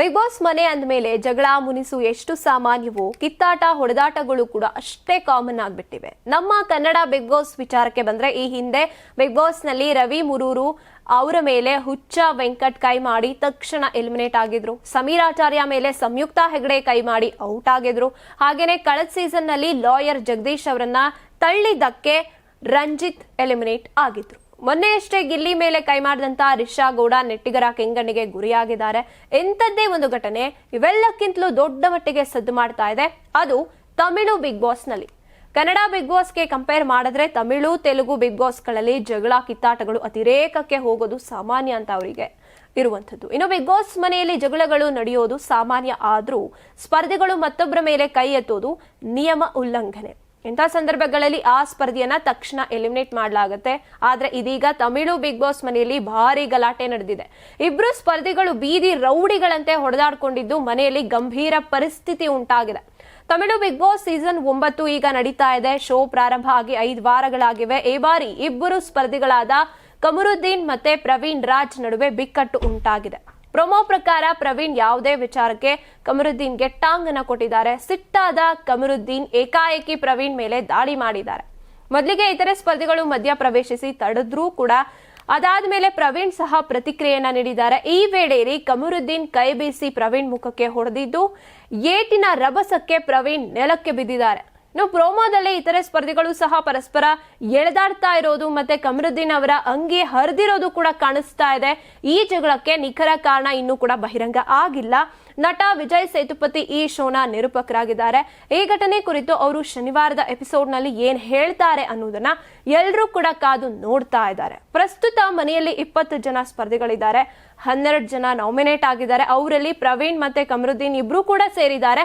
Big boss ಮನೆ ಅಂದಮೇಲೆ ಜಗಳ ಮುನಿಸು ಎಷ್ಟು ಸಾಮಾನ್ಯವು ಕಿತ್ತಾಟ ಹೊಡೆದಾಟಗಳು ಕೂಡ ಅಷ್ಟೇ ಕಾಮನ್ ಆಗಿಬಿಟ್ಟಿವೆ. ನಮ್ಮ ಕನ್ನಡ ಬಿಗ್ ಬಾಸ್ ವಿಚಾರಕ್ಕೆ ಬಂದ್ರೆ ಈ ಹಿಂದೆ ಬಿಗ್ ಬಾಸ್ನಲ್ಲಿ ರವಿ ಮುರೂರು ಅವರ ಮೇಲೆ ಹುಚ್ಚ ವೆಂಕಟ್ ಕೈ ಮಾಡಿ ತಕ್ಷಣ ಎಲಿಮಿನೇಟ್ ಆಗಿದ್ರು. ಸಮೀರಾಚಾರ್ಯ ಮೇಲೆ ಸಂಯುಕ್ತ ಹೆಗಡೆ ಕೈ ಮಾಡಿ ಔಟ್ ಆಗಿದ್ರು. ಹಾಗೇನೆ ಕಳೆದ ಸೀಸನ್ನಲ್ಲಿ ಲಾಯರ್ ಜಗದೀಶ್ ಅವರನ್ನ ತಳ್ಳಿದ್ದಕ್ಕೆ ರಂಜಿತ್ ಎಲಿಮಿನೇಟ್ ಆಗಿದ್ರು. ಮೊನ್ನೆಯಷ್ಟೇ ಗಿಲ್ಲಿ ಮೇಲೆ ಕೈ ಮಾಡಿದಂತ ರಿಷಾ ಗೌಡ ನೆಟ್ಟಿಗರ ಕೆಂಗಣ್ಣಿಗೆ ಗುರಿಯಾಗಿದ್ದಾರೆ. ಎಂಥದ್ದೇ ಒಂದು ಘಟನೆ. ಇವೆಲ್ಲಕ್ಕಿಂತಲೂ ದೊಡ್ಡ ಮಟ್ಟಿಗೆ ಸದ್ದು ಮಾಡ್ತಾ ಇದೆ. ಅದು ತಮಿಳು ಬಿಗ್ ಬಾಸ್ನಲ್ಲಿ. ಕನ್ನಡ ಬಿಗ್ ಬಾಸ್ಗೆ ಕಂಪೇರ್ ಮಾಡಿದ್ರೆ ತಮಿಳು, ತೆಲುಗು ಬಿಗ್ ಬಾಸ್ಗಳಲ್ಲಿ ಜಗಳ, ಕಿತ್ತಾಟಗಳು ಅತಿರೇಕಕ್ಕೆ ಹೋಗೋದು ಸಾಮಾನ್ಯ ಅಂತ ಅವರಿಗೆ ಇರುವಂಥದ್ದು. ಇನ್ನು ಬಿಗ್ ಬಾಸ್ ಮನೆಯಲ್ಲಿ ಜಗಳಗಳು ನಡೆಯೋದು ಸಾಮಾನ್ಯ ಆದರೂ ಸ್ಪರ್ಧಿಗಳು ಮತ್ತೊಬ್ಬರ ಮೇಲೆ ಕೈ ಎತ್ತೋದು ನಿಯಮ ಉಲ್ಲಂಘನೆ. ಇಂಥ ಸಂದರ್ಭಗಳಲ್ಲಿ ಆ ಸ್ಪರ್ಧೆಯನ್ನ ತಕ್ಷಣ ಎಲಿಮಿನೇಟ್ ಮಾಡಲಾಗುತ್ತೆ. ಆದ್ರೆ ಇದೀಗ ತಮಿಳು ಬಿಗ್ ಬಾಸ್ ಮನೆಯಲ್ಲಿ ಭಾರಿ ಗಲಾಟೆ ನಡೆದಿದೆ. ಇಬ್ರು ಸ್ಪರ್ಧಿಗಳು ಬೀದಿ ರೌಡಿಗಳಂತೆ ಹೊಡೆದಾಡ್ಕೊಂಡಿದ್ದು ಮನೆಯಲ್ಲಿ ಗಂಭೀರ ಪರಿಸ್ಥಿತಿ ಉಂಟಾಗಿದೆ. ತಮಿಳು ಬಿಗ್ ಬಾಸ್ ಸೀಸನ್ ಒಂಬತ್ತು ಈಗ ನಡೀತಾ ಇದೆ. ಶೋ ಪ್ರಾರಂಭ ಆಗಿ ಐದು ವಾರಗಳಾಗಿವೆ. ಈ ಬಾರಿ ಇಬ್ಬರು ಸ್ಪರ್ಧಿಗಳಾದ ಕಮರುದ್ದೀನ್ ಮತ್ತೆ ಪ್ರವೀಣ್ ರಾಜ್ ನಡುವೆ ಬಿಕ್ಕಟ್ಟು ಉಂಟಾಗಿದೆ. ಪ್ರೊಮೋ ಪ್ರಕಾರ ಪ್ರವೀಣ್ ಯಾವುದೇ ವಿಚಾರಕ್ಕೆ ಕಮರುದ್ದೀನ್ಗೆ ಟಾಂಗ್ ಅನ್ನ ಕೊಟ್ಟಿದ್ದಾರೆ. ಸಿಟ್ಟಾದ ಕಮರುದ್ದೀನ್ ಏಕಾಏಕಿ ಪ್ರವೀಣ್ ಮೇಲೆ ದಾಳಿ ಮಾಡಿದ್ದಾರೆ. ಮೊದಲಿಗೆ ಇತರೆ ಸ್ಪರ್ಧಿಗಳು ಮಧ್ಯ ಪ್ರವೇಶಿಸಿ ತಡೆದ್ರೂ ಕೂಡ ಅದಾದ ಮೇಲೆ ಪ್ರವೀಣ್ ಸಹ ಪ್ರತಿಕ್ರಿಯೆಯನ್ನ ನೀಡಿದ್ದಾರೆ. ಈ ವೇಳೆಯಲ್ಲಿ ಕಮರುದ್ದೀನ್ ಕೈ ಬೀಸಿ ಪ್ರವೀಣ್ ಮುಖಕ್ಕೆ ಹೊಡೆದಿದ್ದು, ಏಟಿನ ರಭಸಕ್ಕೆ ಪ್ರವೀಣ್ ನೆಲಕ್ಕೆ ಬಿದ್ದಿದ್ದಾರೆ. ಇನ್ನು ಪ್ರೋಮೋದಲ್ಲಿ ಇತರೆ ಸ್ಪರ್ಧಿಗಳು ಸಹ ಪರಸ್ಪರ ಎಳೆದಾಡ್ತಾ ಇರೋದು ಮತ್ತೆ ಕಮರುದ್ದೀನ್ ಅವರ ಅಂಗಿ ಹರಿದಿರೋದು ಕೂಡ ಕಾಣಿಸ್ತಾ ಇದೆ. ಈ ಜಗಳಕ್ಕೆ ನಿಖರ ಕಾರಣ ಇನ್ನೂ ಕೂಡ ಬಹಿರಂಗ ಆಗಿಲ್ಲ. ನಟ ವಿಜಯ್ ಸೇತುಪತಿ ಈ ಶೋನ ನಿರೂಪಕರಾಗಿದ್ದಾರೆ. ಈ ಘಟನೆ ಕುರಿತು ಅವರು ಶನಿವಾರದ ಎಪಿಸೋಡ್ನಲ್ಲಿ ಏನ್ ಹೇಳ್ತಾರೆ ಅನ್ನೋದನ್ನ ಎಲ್ಲರೂ ಕೂಡ ಕಾದು ನೋಡ್ತಾ ಇದ್ದಾರೆ. ಪ್ರಸ್ತುತ ಮನೆಯಲ್ಲಿ ಇಪ್ಪತ್ತು ಜನ ಸ್ಪರ್ಧಿಗಳಿದ್ದಾರೆ. ಹನ್ನೆರಡು ಜನ ನಾಮಿನೇಟ್ ಆಗಿದ್ದಾರೆ. ಅವರಲ್ಲಿ ಪ್ರವೀಣ್ ಮತ್ತೆ ಕಮರುದ್ದೀನ್ ಇಬ್ರು ಕೂಡ ಸೇರಿದ್ದಾರೆ.